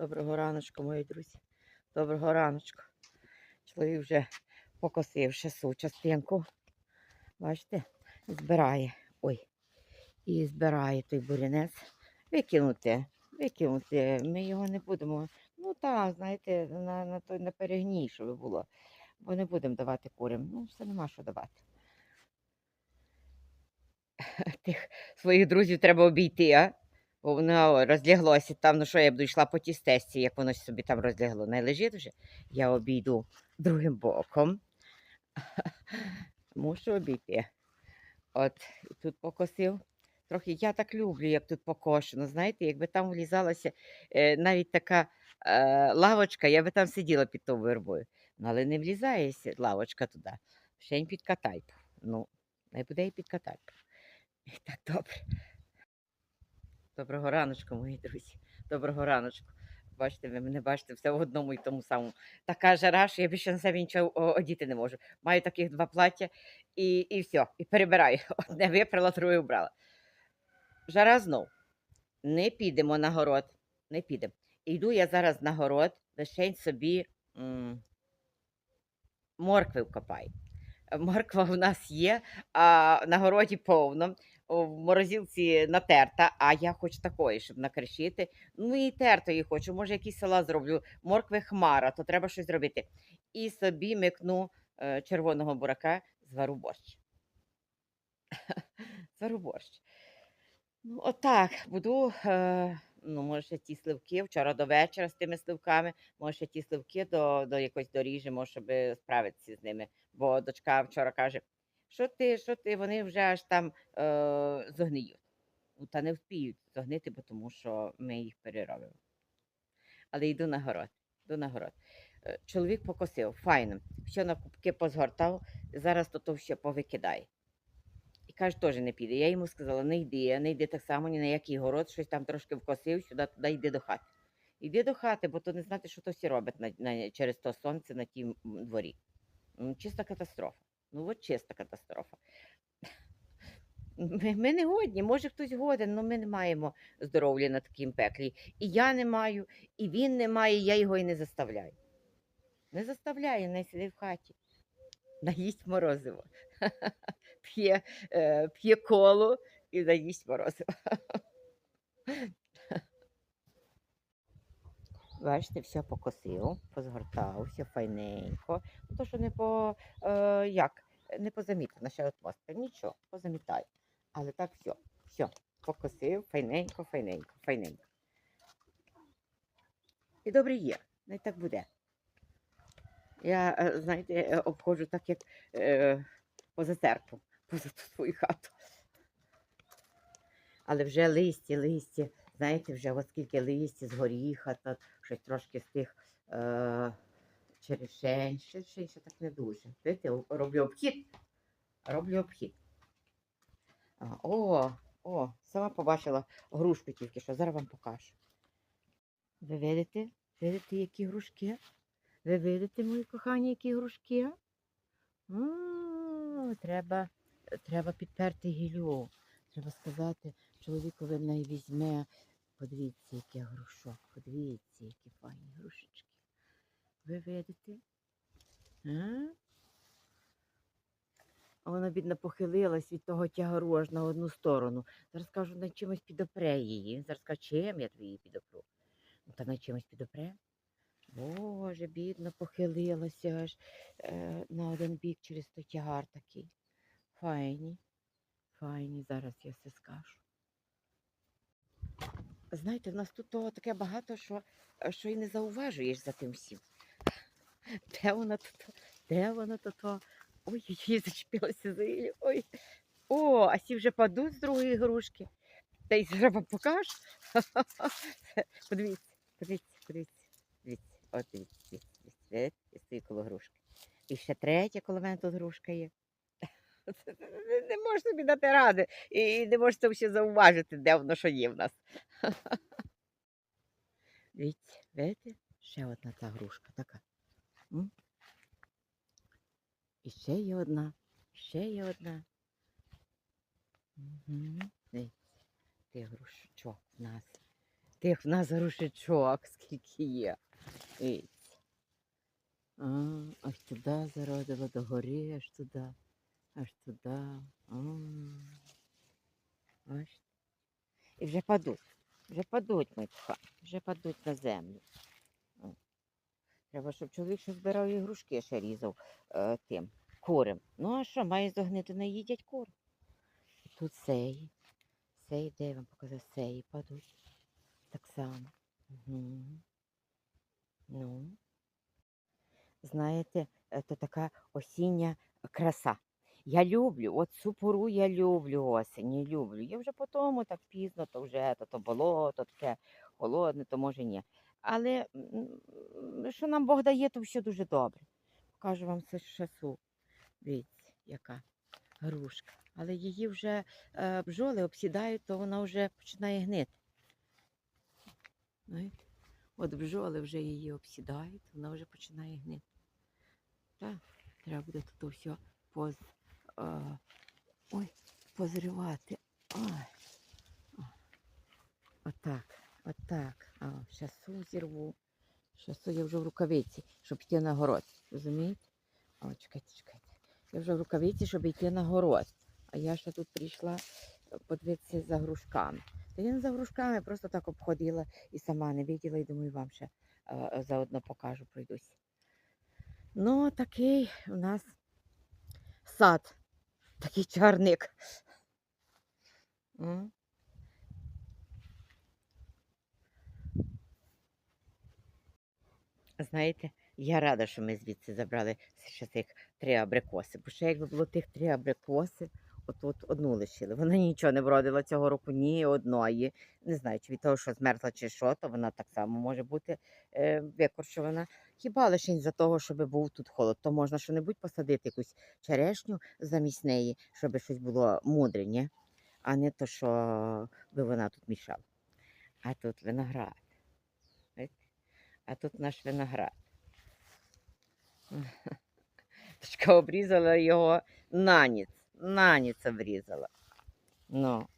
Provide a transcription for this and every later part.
Доброго раночку, мої друзі. Доброго раночку. Чоловік вже покосив ще су частинку. Бачите, збирає. Ой. І збирає той бурянець. Викинути. Викинути. Ми його не будемо. Ну так, знаєте, на, на, на перегній, щоб було. Бо не будемо давати курям. Ну, все нема що давати. Тих своїх друзів треба обійти, а? Воно розляглося там, ну що я буду йшла по тій стесці, як воно собі там розлягло. Не лежить вже. Я обійду другим боком. Мушу обійти. От тут покосив. Трохи я так люблю, як тут покошено. Знаєте, якби там влізалася е, навіть така е, лавочка, я би там сиділа під тою вербою. Ну, але не влізається лавочка туди. Ще й підкатай. Ну, не буде і підкатай. І так добре. Доброго раночку, мої друзі. Доброго раночку. Бачите, ви мене бачите все в одному і тому самому. Така жара, що я більше на себе нічого одіти не можу. Маю таких два плаття і, і все. І перебираю. Одне випрала, друге вбрала. Жара знов. Не підемо на город. Не підемо. Йду я зараз на город, лишень собі м, моркви вкопаю. Морква в нас є, а на городі повно в морозилці натерта, а я хочу такої, щоб накришити. Ну і тертої хочу. Може, якісь села зроблю. Моркви хмара, то треба щось зробити. І собі микну е, червоного бурака, звару борщ. звару борщ. Ну, отак, буду, е, ну, може, ще ті сливки вчора до вечора з тими сливками, може, ще ті сливки до, до якось доріжемо, щоб справитися з ними. Бо дочка вчора каже, що ти, що ти, вони вже аж там е, зогниють. Ну, Та не вспіють зогнити, бо тому що ми їх переробимо. Але йду на город. Йду на город. Е, Чоловік покосив, файно. Все на кубки позгортав, зараз то, то все повикидає. І каже, теж не піде. Я йому сказала, не йди, не йди так само ні на який город, щось там трошки вкосив, сюди туди йди до хати. Йди до хати, бо то не знати, що то всі робить на, на, через то сонце на тім дворі. Чиста катастрофа. Ну, от чиста катастрофа. Ми, ми не годні, може хтось годен, але ми не маємо здоров'я на таким пеклі. І я не маю, і він не має, я його і не заставляю. Не заставляю, не сидить в хаті. Наїсть морозиво. П'є, е, коло і наїсть морозиво. Бачите, все покосив, позгортав, все файненько. Ну, То, що не по е, як, не позамітана ще атмосфера. Нічого, позамітаю. Але так все, все, покосив, файненько, файненько, файненько. І добре є, не так буде. Я, е, знаєте, е, обходжу так, як е, поза церкву, поза ту свою хату. Але вже листя, листя, знаєте, вже оскільки листя з горіха, щось трошки з тих е, черешень, ще, ще, ще так не дуже. Видите, роблю обхід. Роблю обхід. О, о, сама побачила грушку тільки що, зараз вам покажу. Ви видите? Видите, які грушки? Ви видите, мої кохані, які грушки? М, Треба, треба підперти гілю. Треба сказати, чоловікові не візьме. Подивіться, яке грушок, подивіться, які файні грушечки. Ви видите? А? Вона, бідно, похилилась від того тягару аж на одну сторону. Зараз кажу, на чимось підопре її. Зараз кажу, чим я її підопру? Ну, та на чимось підопре. Боже, бідно, похилилася аж е, на один бік через той тягар такий. Файні, файні, зараз я все скажу. Знаєте, в нас тут того таке багато, що, е, що і не зауважуєш за тим всім. Де воно тут? Де воно тут? Ой, ой, зачепилася за її. Ой. О, а сі вже падуть з другої грушки. Та й вам покажу. Подивіться, подивіться, подивіться. Дивіться, от дивіться, дивіться, дивіться. Коло грушки. І ще третя коло мене тут грушка є. Не- можеш собі дати ради. І не можете ще зауважити, де воно що є в нас. Дивіться? Ще одна та грушка така. М? І ще є одна, ще є одна. Угу. Дивіться, ти грушечок в нас. Тих в нас грушечок, скільки є. Аж туди зародило, до аж туди, аж туди. Аж. І вже падуть. Вже падуть мої кохані, вже падуть на землю. Треба, щоб чоловік ще збирав ігрушки, ще різав е, тим курем. Ну а що, має зогнити, не їдять кур. Тут сеї. Сеї, де я вам показав, сеї падуть. Так само. Угу. Ну. Знаєте, е, то така осіння краса. Я люблю, от цю пору я люблю осінь, люблю. Я вже по тому так пізно, то вже то, то болото, таке холодне, то може ні. Але що нам Бог дає, то все дуже добре. Покажу вам це шасу. Дивіться, яка грушка. Але її вже е, бджоли обсідають, то вона вже починає гнити. Знаєте? От бджоли вже її обсідають, вона вже починає гнити. Так, треба буде тут все поз, а, ой, позривати. Ой. Отак, отак. А, щасу зірву. Щасу я вже в рукавиці, щоб йти на город. Розумієте? О, чекайте, чекайте. Я вже в рукавиці, щоб йти на город. А я ще тут прийшла е, подивитися за грушками. Та я не за грушками, просто так обходила і сама не виділа, і думаю, вам ще е, заодно покажу, пройдусь. Ну, такий у нас сад, такий чарник. Знаєте, я рада, що ми звідси забрали ще цих три абрикоси. Бо ще якби було тих три абрикоси, от, от одну лишили. Вона нічого не вродила цього року ні одної. Не знаю, чи від того, що змерзла, чи що, то вона так само може бути е, викорчована. Хіба лише за того, щоб був тут холод, то можна що-небудь посадити, якусь черешню замість неї, щоб щось було мудре, ні? а не то, що би вона тут мішала. А тут виноград. А тут наш виноград. Дочка обрізала його на ніц. На ніц обрізала. Ну.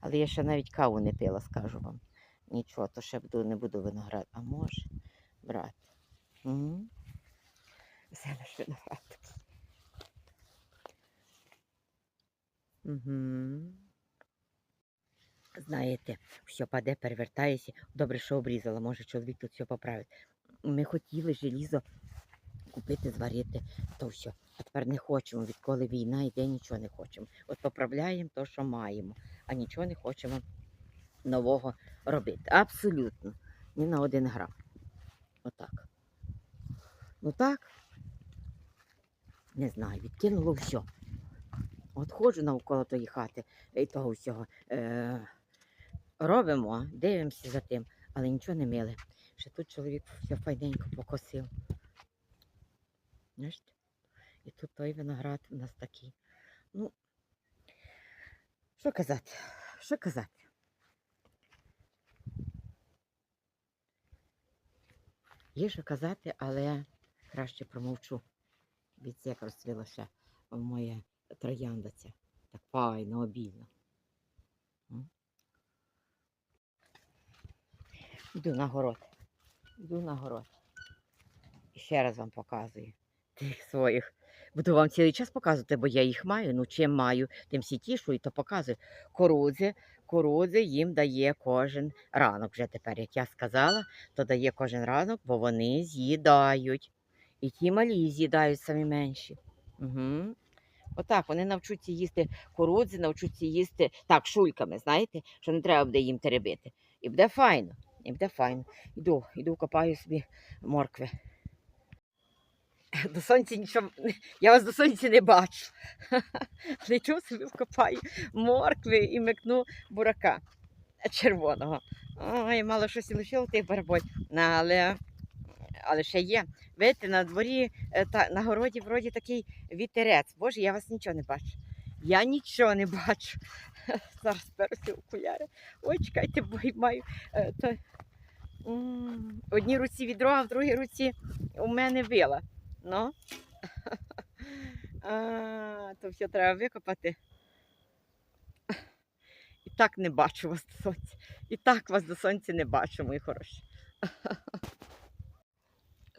Але я ще навіть каву не пила, скажу вам. Нічого, то ще буду, не буду виноград. А може брати. М? Це наш виноград. Угу. Знаєте, все паде, перевертається. Добре, що обрізала, може чоловік тут все поправить. Ми хотіли желізо купити, зварити, то все. Тепер не хочемо, відколи війна йде, нічого не хочемо. От поправляємо те, що маємо, а нічого не хочемо нового робити. Абсолютно. Ні на один грам. Отак. Ну так. Не знаю, відкинуло все. От ходжу навколо тої хати і того всього. Е- робимо, дивимося за тим, але нічого не мили. Ще тут чоловік все файненько покосив. Знаєте? І тут той виноград у нас такий. Ну, що казати? Що казати? Є що казати, але краще промовчу. Від як розцвіла ще моя троянда ця. Так файно, обільно. Йду на город. Йду на город. І ще раз вам показую тих своїх. Буду вам цілий час показувати, бо я їх маю. Ну, чим маю, тим всі тішу і то показую. Корудзи, корудзи їм дає кожен ранок. Вже тепер, як я сказала, то дає кожен ранок, бо вони з'їдають. І ті малі з'їдають самі менші. Угу. Отак, вони навчуться їсти корудзи, навчуться їсти так, шульками, знаєте, що не треба буде їм теребити. І буде файно. І буде файно. Іду, іду, копаю собі моркви. До сонця нічого. Я вас до сонця не бачу. Але чого собі вкопаю моркви і микну бурака червоного. Ой, мало щось лишило тих бараболь. Ну, Але, але ще є. Видите, на дворі, е, та, на городі вроді такий вітерець. Боже, я вас нічого не бачу. Я нічого не бачу. Зараз беруся окуляри. Ой, чекайте, бо я маю. е, в одній руці відро, а в другій руці у мене вила. Ну. А, то все треба викопати. І так не бачу вас до сонця. І так вас до сонця не бачу, мої хороші.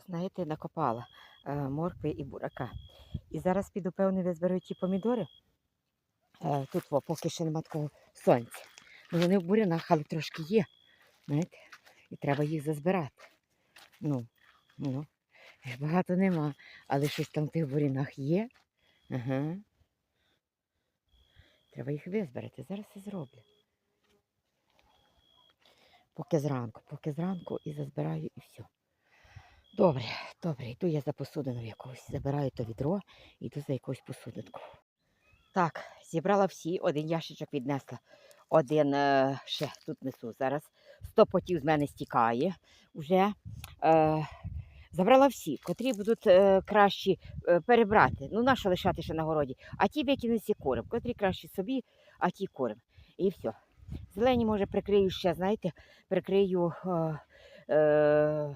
Знаєте, накопала е, моркви і бурака. І зараз піду, певне, визберу ті помідори. Е, тут во, поки ще нема такого сонця. Ну, вони в бурянах, але трошки є. Знаєте? І треба їх зазбирати. Ну, ну, багато нема, але щось там в тих бурянах є. Ага. Треба їх визбирати. Зараз це зроблю. Поки зранку, поки зранку і зазбираю і все. Добре, добре, йду я за посудину якусь. Забираю то відро і йду за якусь посудинку. Так, зібрала всі, один ящичок віднесла. Один е, ще тут несу зараз. Сто потів з мене стікає вже. Е, забрала всі, котрі будуть е, кращі е, перебрати. Ну, нащо лишати ще на городі? А ті викинуться курим, котрі кращі собі, а ті курим. І все. Зелені, може, прикрию ще, знаєте, прикрию. Е, е,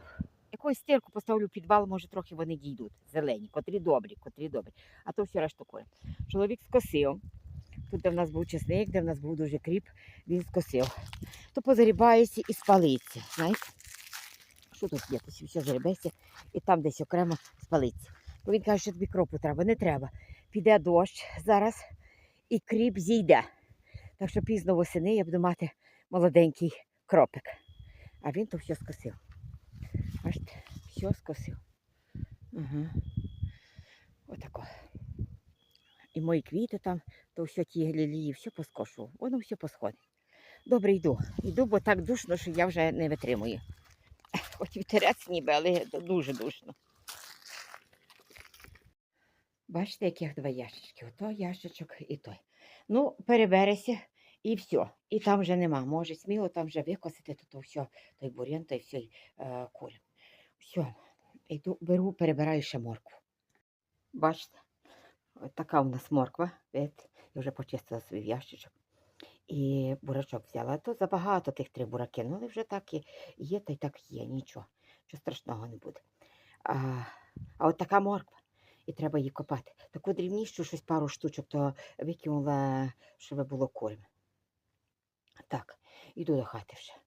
Якусь стірку поставлю в підвал, може трохи вони дійдуть. Зелені, котрі добрі, котрі добрі. А то все решту курим. Чоловік скосив. Тут, де в нас був чесник, де в нас був дуже кріп, він скосив. То позарібається і спалиться. Знаєте? Що тут є? Все зарібається і там десь окремо спалиться. Бо він каже, що тобі кропу треба. Не треба. Піде дощ зараз і кріп зійде. Так що пізно восени я буду мати молоденький кропик. А він то все скосив. Бачите, все скосив. Ага. Отако. І мої квіти там, то все ті лілії, все поскошу. Воно все посходить. Добре, йду. Йду, бо так душно, що я вже не витримую. Хоч вітерець ніби, але дуже душно. Бачите, яких два ящички? Ото ящичок і той. Ну, перебереся і все. І там вже нема. Може сміло там вже викосити, то, то все, той бур'ян, то й все е, курям. Все, йду, беру, перебираю ще моркву. Бачите, от така у нас морква. Я вже почистила свій ящичок. І бурачок взяла. То забагато тих три бураки, ну але вже так і є, та й так є, нічого. Що страшного не буде. А, а от така морква. І треба її копати. Таку дрібнішу, щось пару штучок, то викинула, щоб було корм. Так, іду до хати вже.